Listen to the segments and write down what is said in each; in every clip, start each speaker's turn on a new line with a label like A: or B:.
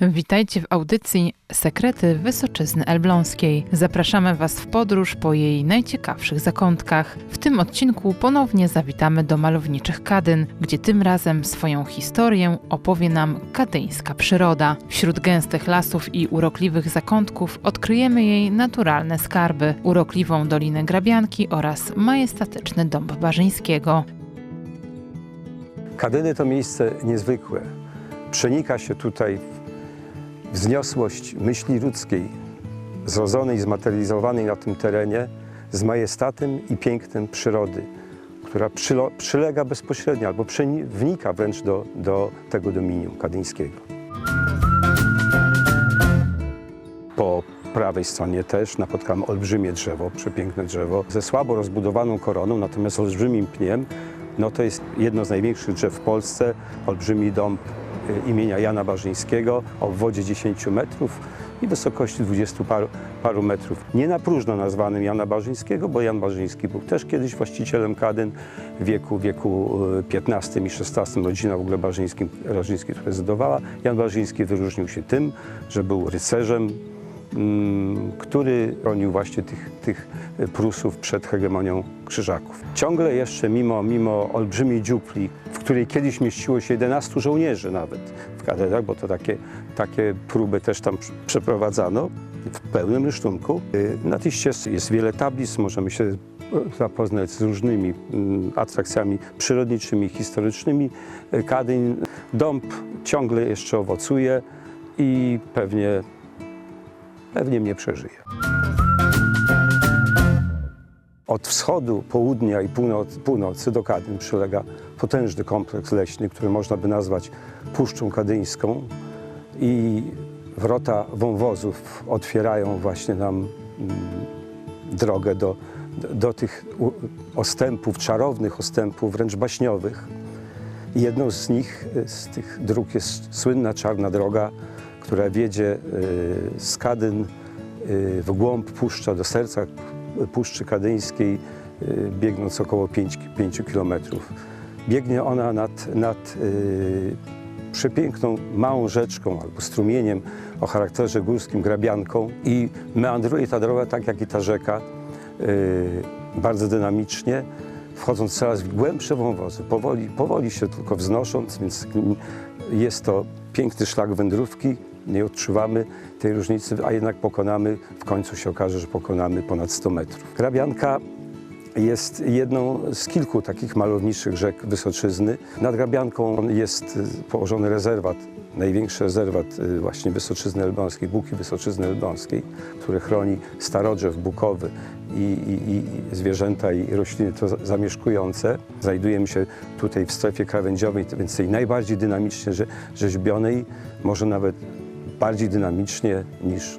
A: Witajcie w audycji Sekrety Wysoczyzny Elbląskiej. Zapraszamy Was w podróż po jej najciekawszych zakątkach. W tym odcinku ponownie zawitamy do malowniczych Kadyn, gdzie tym razem swoją historię opowie nam kadyńska przyroda. Wśród gęstych lasów i urokliwych zakątków odkryjemy jej naturalne skarby, urokliwą Dolinę Grabianki oraz majestatyczny Dąb Barzyńskiego.
B: Kadyny to miejsce niezwykłe. Przenika się tutaj wzniosłość myśli ludzkiej, zrodzonej, zmaterializowanej na tym terenie, z majestatem i pięknem przyrody, która przylega bezpośrednio albo wnika wręcz do, do tego dominium kadyńskiego. Po prawej stronie też napotkamy olbrzymie drzewo, przepiękne drzewo ze słabo rozbudowaną koroną, natomiast olbrzymim pniem. No to jest jedno z największych drzew w Polsce, olbrzymi dąb imienia Jana Barzyńskiego o obwodzie 10 metrów i wysokości 20 paru, paru metrów. Nie na próżno nazwanym Jana Barzyńskiego, bo Jan Barzyński był też kiedyś właścicielem Kadyn w wieku, wieku y, XV i XVI. Rodzina w ogóle Barzyńskim, Barzyński tu rezydowała. Jan Barzyński wyróżnił się tym, że był rycerzem, który bronił właśnie tych, tych Prusów przed hegemonią Krzyżaków. Ciągle jeszcze mimo, mimo olbrzymiej dziupli, w której kiedyś mieściło się 11 żołnierzy nawet w katedrach, bo to takie, takie próby też tam pr- przeprowadzano w pełnym rysztunku. Y, Na tej ścieżce jest wiele tablic, możemy się zapoznać z różnymi mm, atrakcjami przyrodniczymi, historycznymi. Y, Kadyń, dąb ciągle jeszcze owocuje i pewnie, pewnie mnie przeżyje. Od wschodu, południa i północ, północy do Kadyn przylega potężny kompleks leśny, który można by nazwać Puszczą Kadyńską i wrota wąwozów otwierają właśnie nam mm, drogę do, do, tych ostępów, czarownych ostępów, wręcz baśniowych. Jedną z nich, y, z tych dróg jest słynna Czarna Droga, która wiedzie y, z Kadyn y, w głąb puszcza, do serca Puszczy Kadyńskiej, y, biegnąc około 5, 5 kilometrów. Biegnie ona nad, nad przepiękną małą rzeczką albo strumieniem o charakterze górskim, grabianką i meandruje ta droga tak jak i ta rzeka, bardzo dynamicznie, wchodząc coraz w głębsze wąwozy, powoli, powoli się tylko wznosząc, więc jest to piękny szlak wędrówki, nie odczuwamy tej różnicy, a jednak pokonamy, w końcu się okaże, że pokonamy ponad 100 metrów. Grabianka jest jedną z kilku takich malowniczych rzek Wysoczyzny. Nad Grabianką jest y, położony rezerwat, największy rezerwat y, właśnie Wysoczyzny Elbląskiej, Buki Wysoczyzny Elbląskiej, który chroni starodrzew bukowy i, i, i zwierzęta i rośliny to za- zamieszkujące. Znajdujemy się tutaj w strefie krawędziowej, więc tej najbardziej dynamicznie rze- rzeźbionej, może nawet bardziej dynamicznie niż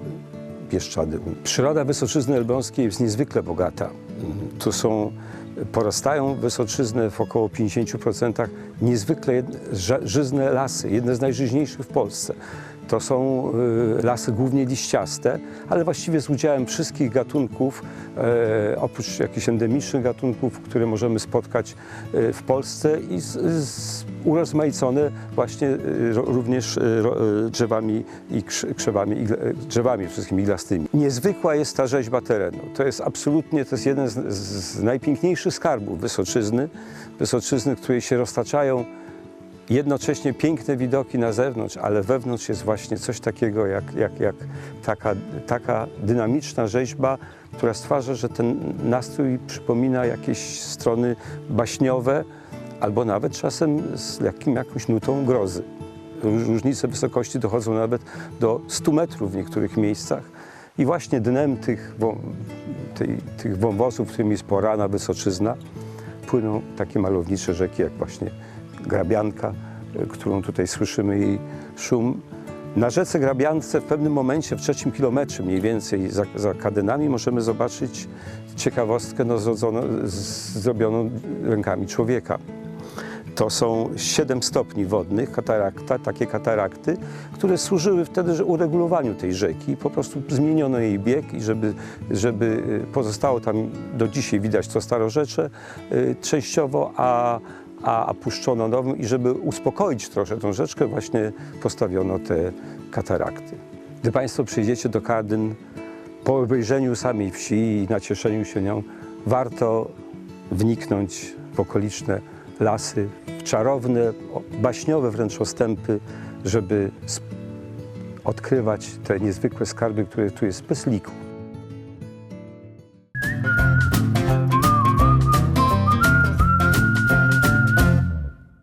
B: Bieszczady. Przyroda Wysoczyzny Elbląskiej jest niezwykle bogata. Tu są, porastają Wysoczyznę w około 50% niezwykle żyzne lasy, jedne z najżyźniejszych w Polsce. To są y, lasy głównie liściaste, ale właściwie z udziałem wszystkich gatunków, e, oprócz jakichś endemicznych gatunków, które możemy spotkać e, w Polsce i urozmaicone właśnie ro- również drzewami i krz- krzewami, drzewami wszystkimi iglastymi. Niezwykła jest ta rzeźba terenu. To jest absolutnie, to jest jeden z, z najpiękniejszych skarbów Wysoczyzny. Wysoczyzny, której się roztaczają jednocześnie piękne widoki na zewnątrz, ale wewnątrz jest właśnie coś takiego jak, jak, jak taka, taka dynamiczna rzeźba, która stwarza, że ten nastrój przypomina jakieś strony baśniowe, albo nawet czasem z jakim, jakąś nutą grozy. Róż- Różnice wysokości dochodzą nawet do 100 metrów w niektórych miejscach. I właśnie dnem tych, tej, tych wąwozów, którym jest porana Wysoczyzna, płyną takie malownicze rzeki jak właśnie Grabianka, y, którą tutaj słyszymy jej szum. Na rzece Grabiance w pewnym momencie, w trzecim kilometrze mniej więcej za, za Kadynami możemy zobaczyć ciekawostkę no, zrodzono, zrobioną rękami człowieka. To są 7 stopni wodnych, katarakta, takie katarakty, które służyły wtedy uregulowaniu tej rzeki. Po prostu zmieniono jej bieg i żeby, żeby y, pozostało tam, do dzisiaj widać to starorzecze y, częściowo, a a, puszczono nowym i żeby uspokoić trochę tą rzeczkę, właśnie postawiono te katarakty. Gdy Państwo przyjdziecie do Kardyn, po obejrzeniu samej wsi i nacieszeniu się nią, warto wniknąć w okoliczne lasy, w czarowne, baśniowe wręcz ostępy, żeby odkrywać te niezwykłe skarby, które tu jest bez liku.